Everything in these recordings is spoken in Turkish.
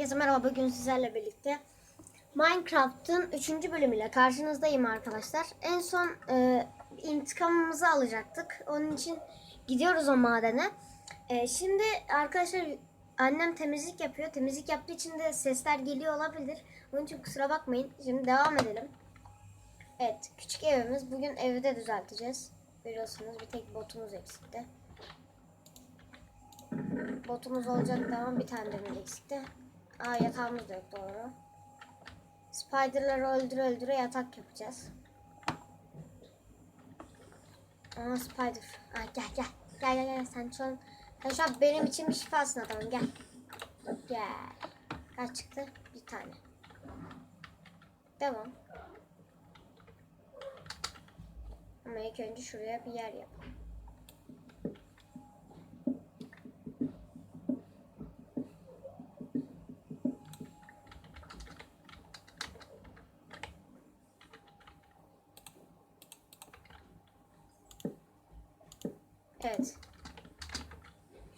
Herkese merhaba. Bugün sizlerle birlikte Minecraft'ın 3. bölümüyle karşınızdayım arkadaşlar. En son e, intikamımızı alacaktık. Onun için gidiyoruz o madene. E, şimdi arkadaşlar annem temizlik yapıyor. Temizlik yaptığı için de sesler geliyor olabilir. Onun için kusura bakmayın. Şimdi devam edelim. Evet, küçük evimiz. Bugün evi de düzelteceğiz. Biliyorsunuz bir tek botumuz eksikti. Botumuz olacaktı ama bir tane demir eksikti. Aa yatağımız doğru. Spider'ları öldüre öldüre yatak yapacağız. Aa spider. Aa gel gel. Gel gel gel. Sen şu an, sen şu an benim için bir şifasın adamım gel. Gel. Kaç çıktı? Bir tane. Devam. Ama ilk önce şuraya bir yer yapalım. Evet.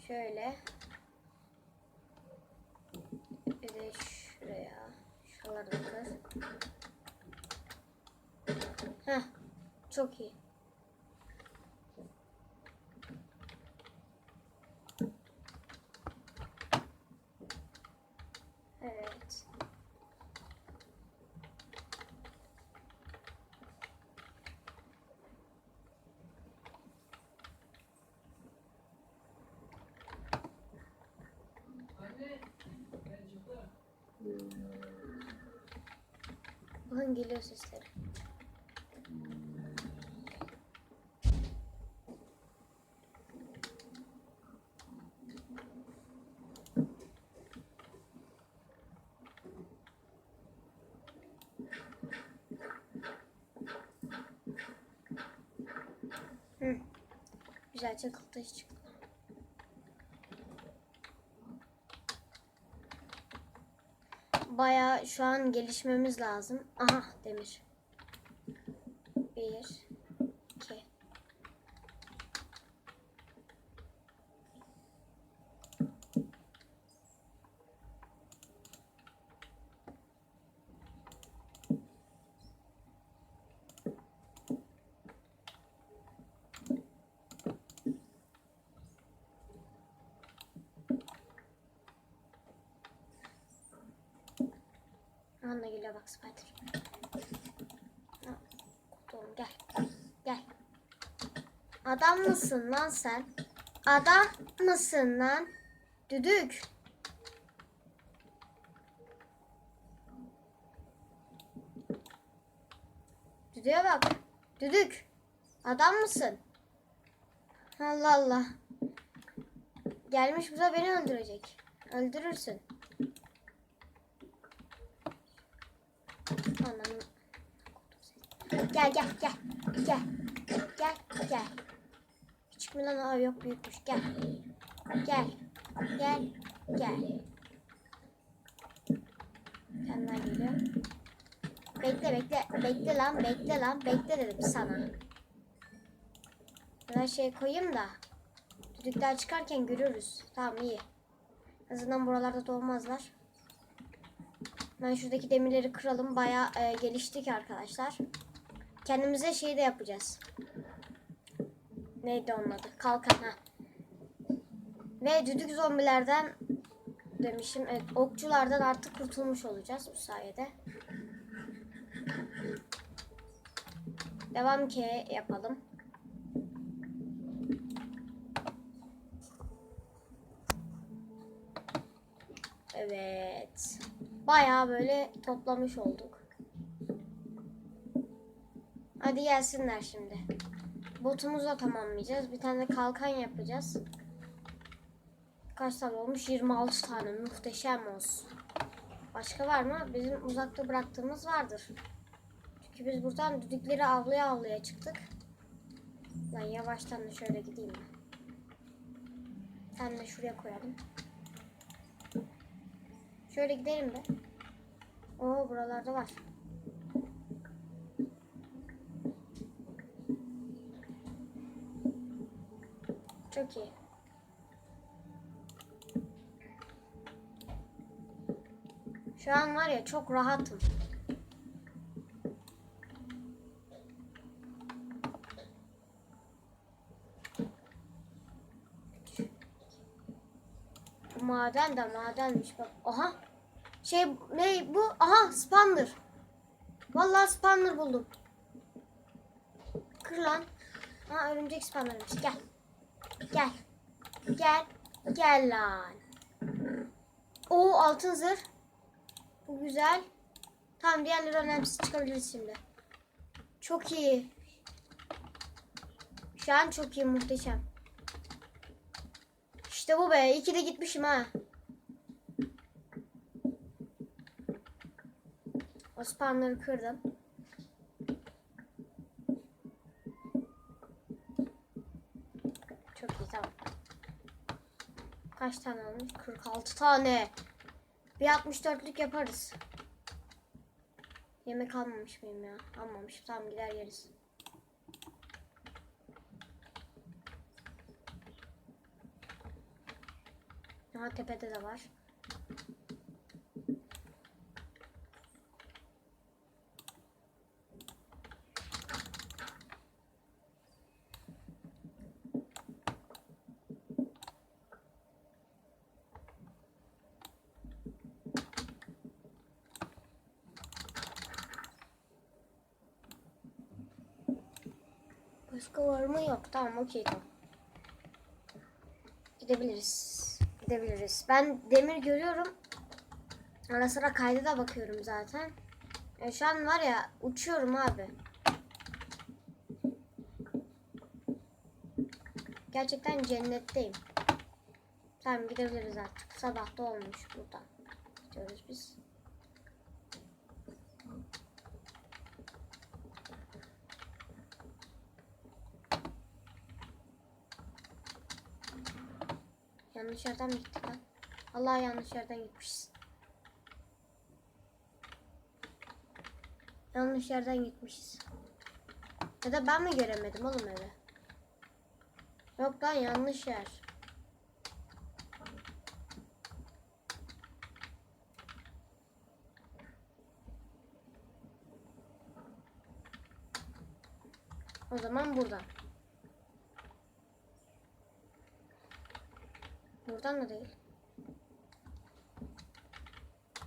Şöyle. Bir de şuraya. Şuraları da. Heh. Çok iyi. Evet. Bakın geliyor sesleri. Hı. Güzel çakıltı çıktı. Baya şu an gelişmemiz lazım. Aha demir. Bir, iki. Anla geliyor bak Spider. Kurtulalım gel. Gel. Adam mısın lan sen? Adam mısın lan? Düdük. Düdüğe bak. Düdük. Adam mısın? Allah Allah. Gelmiş burada beni öldürecek. Öldürürsün. Gel gel gel. Gel. Gel gel. Küçük mü lan? Aa, yok büyükmüş. Gel. Gel. Gel. Gel. Daha geliyor. Bekle bekle. Bekle lan. Bekle lan. Bekle dedim sana. Ben şey koyayım da. Düdükler çıkarken görürüz. Tamam iyi. En azından buralarda doğmazlar. Ben şuradaki demirleri kıralım. Bayağı e, geliştik arkadaşlar. Kendimize şey de yapacağız. Neydi onun adı? Kalkan ha. Ve düdük zombilerden demişim. Evet, okçulardan artık kurtulmuş olacağız bu sayede. Devam ki yapalım. Evet. Bayağı böyle toplamış olduk. Hadi gelsinler şimdi. Botumuzu da tamamlayacağız. Bir tane kalkan yapacağız. Kaç tane olmuş? 26 tane. Muhteşem olsun. Başka var mı? Bizim uzakta bıraktığımız vardır. Çünkü biz buradan düdükleri avlaya avlaya çıktık. Ben yavaştan da şöyle gideyim. Sen de şuraya koyalım. Şöyle gidelim de. Oo buralarda var. Çok iyi. Şu an var ya çok rahatım. Maden de madenmiş bak. Aha. Şey ne bu? Aha spanner. Vallahi spanner buldum. Kır lan. Ha örümcek spannermiş. Gel. Gel. Gel. Gel lan. Oo altın zırh. Bu güzel. Tamam diğerleri önemsiz çıkabiliriz şimdi. Çok iyi. Şu an çok iyi muhteşem. İşte bu be. İki de gitmişim ha. O spamları kırdım. Çok iyi tamam. Kaç tane olmuş? 46 tane. Bir 64'lük yaparız. Yemek almamış mıyım ya? Almamışım. Tamam gider yeriz. Aha tepede de var. Başka var mı? Yok. Tamam okey tamam. Gidebiliriz. Gidebiliriz. Ben demir görüyorum. Ara sıra kayda da bakıyorum zaten. E, şu an var ya uçuyorum abi. Gerçekten cennetteyim. Tamam gidebiliriz artık. Sabah da olmuş buradan. Gidiyoruz biz. Yanlış yerden mi gittik lan? Allah yanlış yerden gitmişiz. Yanlış yerden gitmişiz. Ya da ben mi göremedim oğlum evi? Yok lan yanlış yer. O zaman buradan. Buradan da değil.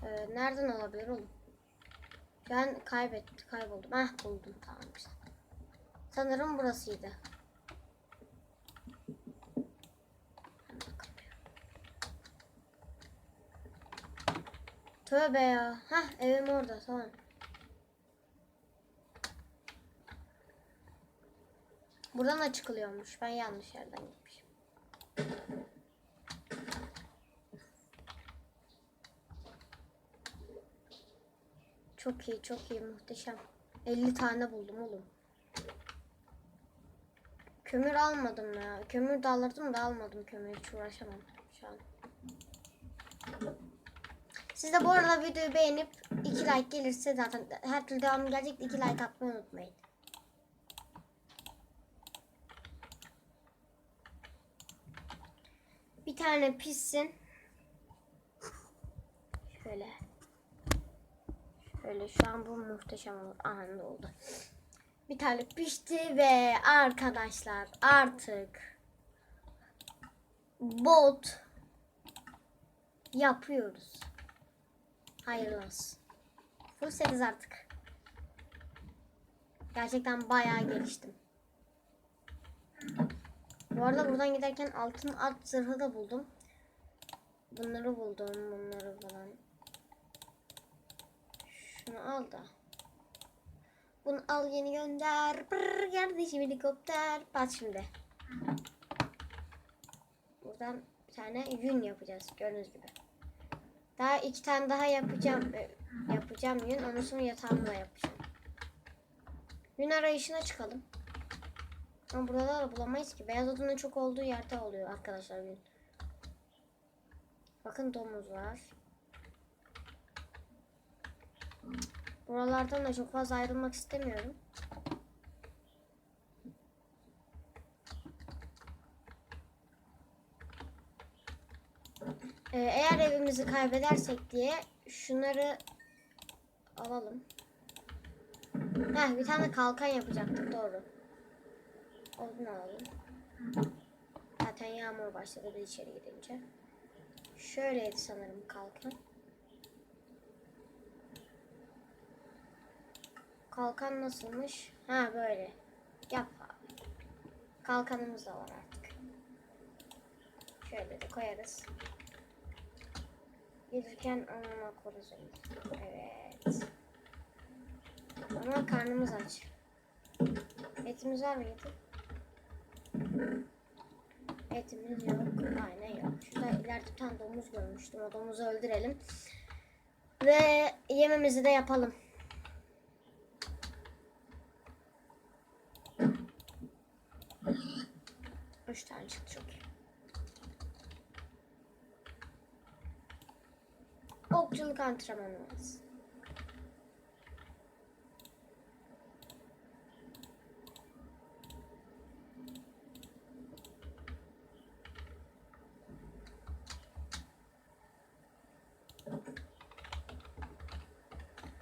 Ee, nereden olabilir oğlum? Ben kaybettim, kayboldum. Ah buldum tamam güzel. Sanırım burasıydı. Tövbe ya. Hah evim orada tamam. Buradan da çıkılıyormuş. Ben yanlış yerden gitmişim. Çok iyi, çok iyi, muhteşem. 50 tane buldum oğlum. Kömür almadım ya. Kömür de alırdım da almadım kömür. Hiç uğraşamam şu an. Siz de bu arada videoyu beğenip 2 like gelirse zaten her türlü devamı gelecek 2 like atmayı unutmayın. Bir tane pişsin. Şöyle. Şöyle şu an bu muhteşem ne oldu. Bir tane pişti ve arkadaşlar artık bot yapıyoruz. Hayırlı olsun. Full setiz artık. Gerçekten bayağı geliştim. Bu arada buradan giderken altın at zırhı da buldum. Bunları buldum. Bunları falan. Şunu al da. Bunu al yeni gönder. Brr, kardeşim helikopter. Bak şimdi. Buradan bir tane yün yapacağız. Gördüğünüz gibi. Daha iki tane daha yapacağım. e, Yapacağım yün. Ondan sonra yatağımı da yapacağım. Yün arayışına çıkalım. Ama burada da bulamayız ki. Beyaz odunun çok olduğu yerde oluyor arkadaşlar yün. Bakın domuz var. Buralardan da çok fazla ayrılmak istemiyorum. Ee, eğer evimiz yerimizi kaybedersek diye şunları alalım. Heh, bir tane kalkan yapacaktık doğru. Odun alalım. Zaten yağmur başladı biz içeri gidince. Şöyleydi sanırım kalkan. Kalkan nasılmış? Ha böyle. Yap abi. Kalkanımız da var artık. Şöyle de koyarız. Gelirken onunla koruz onu. Evet. Ama karnımız aç. Etimiz var mıydı? Etimiz yok. Aynen yok. Şurada ileride bir tane domuz görmüştüm. O domuzu öldürelim. Ve yememizi de yapalım. Üç tane çıktı çok iyi. Okçuluk antrenmanımız.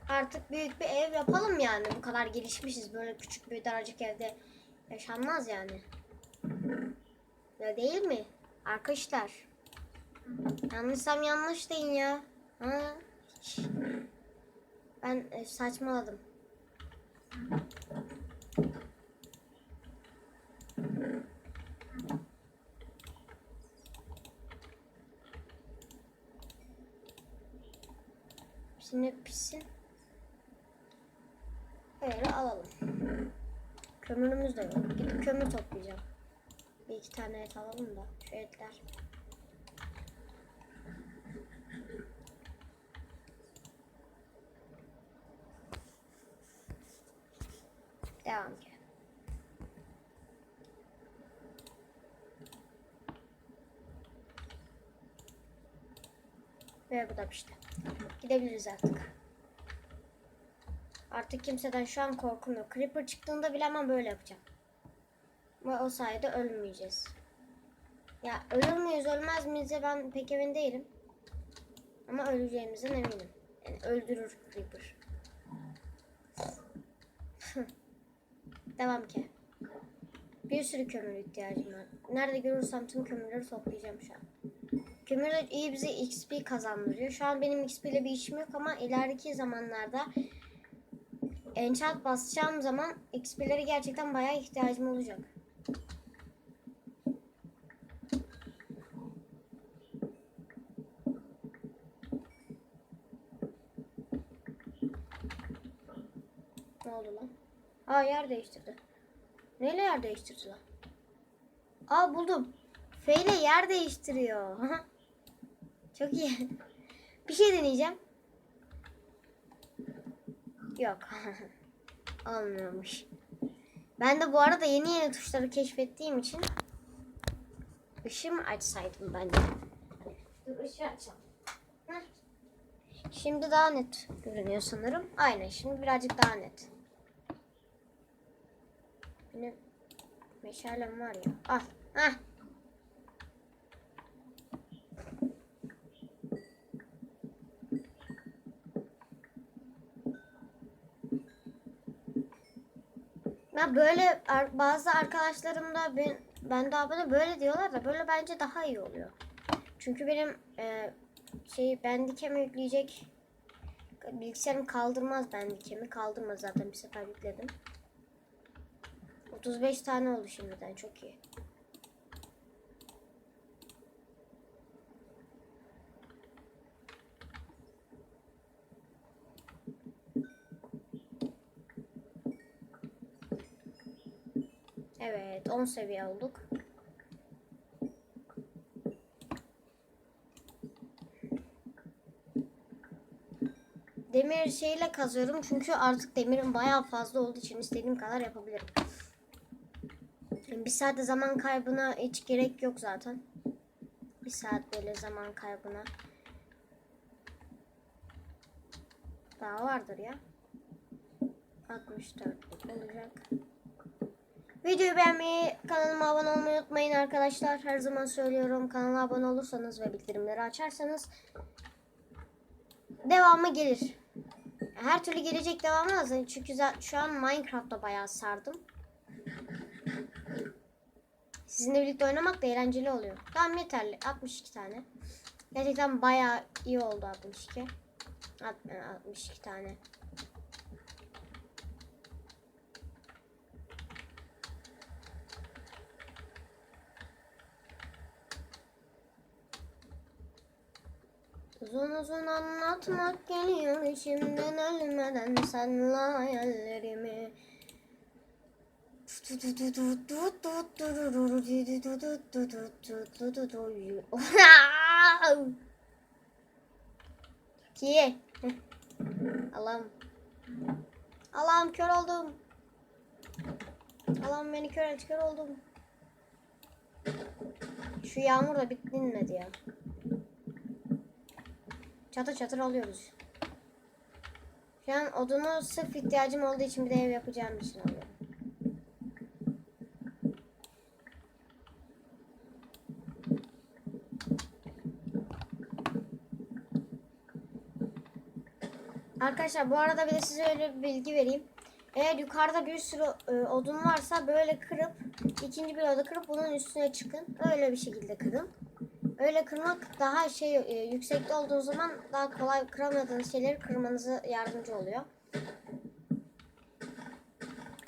Artık büyük bir ev yapalım yani. Bu kadar gelişmişiz. Böyle küçük bir daracık evde yaşanmaz yani. Öyle değil mi? Arkadaşlar. Yanlışsam yanlış deyin ya. Ha? Ben e, saçmaladım. Şimdi pişsin. Böyle alalım. Kömürümüz de yok. Gidip kömür toplayacağım. Bir iki tane et alalım da. Şu etler. Devam ki. Ve bu da pişti. Gidebiliriz artık. Artık kimseden şu an korkum yok. Creeper çıktığında bile hemen böyle yapacağım. Ve o sayede ölmeyeceğiz. Ya ölür müyüz ölmez miyiz de ben pek emin değilim. Ama öleceğimizden eminim. Yani öldürür Creeper. Devam ki. Bir sürü kömür ihtiyacım var. Nerede görürsem tüm kömürleri toplayacağım şu an. Kömürler iyi bize XP kazandırıyor. Şu an benim XP ile bir işim yok ama ileriki zamanlarda enchant basacağım zaman XP'lere gerçekten bayağı ihtiyacım olacak. Ne oldu lan? Aa yer değiştirdi. Neyle yer değiştirdi lan? Aa buldum. F ile yer değiştiriyor. Çok iyi. Bir şey deneyeceğim. Yok. Olmuyormuş. Ben de bu arada yeni yeni tuşları keşfettiğim için ışığımı açsaydım bence. Dur ışığı açalım. Heh. Şimdi daha net görünüyor sanırım. Aynen şimdi birazcık daha net. Benim meşalem var ya. Al. Heh. Ya böyle bazı arkadaşlarım da ben ben de abone böyle diyorlar da böyle bence daha iyi oluyor. Çünkü benim e, şey bendikemi yükleyecek bilgisayarım kaldırmaz bendikemi kaldırmaz zaten bir sefer yükledim. 35 tane oldu şimdiden çok iyi. Evet 10 seviye olduk. Demir şeyle kazıyorum çünkü artık demirin bayağı fazla olduğu için istediğim kadar yapabilirim. Bir saatte zaman kaybına hiç gerek yok zaten. Bir saat böyle zaman kaybına. Daha vardır ya. 64 olacak. Videoyu beğenmeyi, kanalıma abone olmayı unutmayın arkadaşlar. Her zaman söylüyorum. Kanala abone olursanız ve bildirimleri açarsanız devamı gelir. Her türlü gelecek devamı zaten çünkü şu an Minecraft'ta bayağı sardım. Sizinle birlikte oynamak da eğlenceli oluyor. Tamam yeterli. 62 tane. Gerçekten bayağı iyi oldu 62. Alt- e, 62 tane. Uzun uzun anlatmak geliyor içimden ölmeden senle hayallerimi. Ki. Allah'ım. Allah'ım kör oldum. Allah'ım beni kör et kör oldum. Şu yağmur da bitmedi ya. Çatır çatır alıyoruz. Şu an odunu sırf ihtiyacım olduğu için bir de ev yapacağım için alıyorum. Arkadaşlar bu arada bir de size öyle bir bilgi vereyim. Eğer yukarıda bir sürü e, odun varsa böyle kırıp ikinci bir oda kırıp bunun üstüne çıkın. Öyle bir şekilde kırın. Öyle kırmak daha şey e, yüksekte olduğu zaman daha kolay kıramadığınız şeyleri kırmanıza yardımcı oluyor.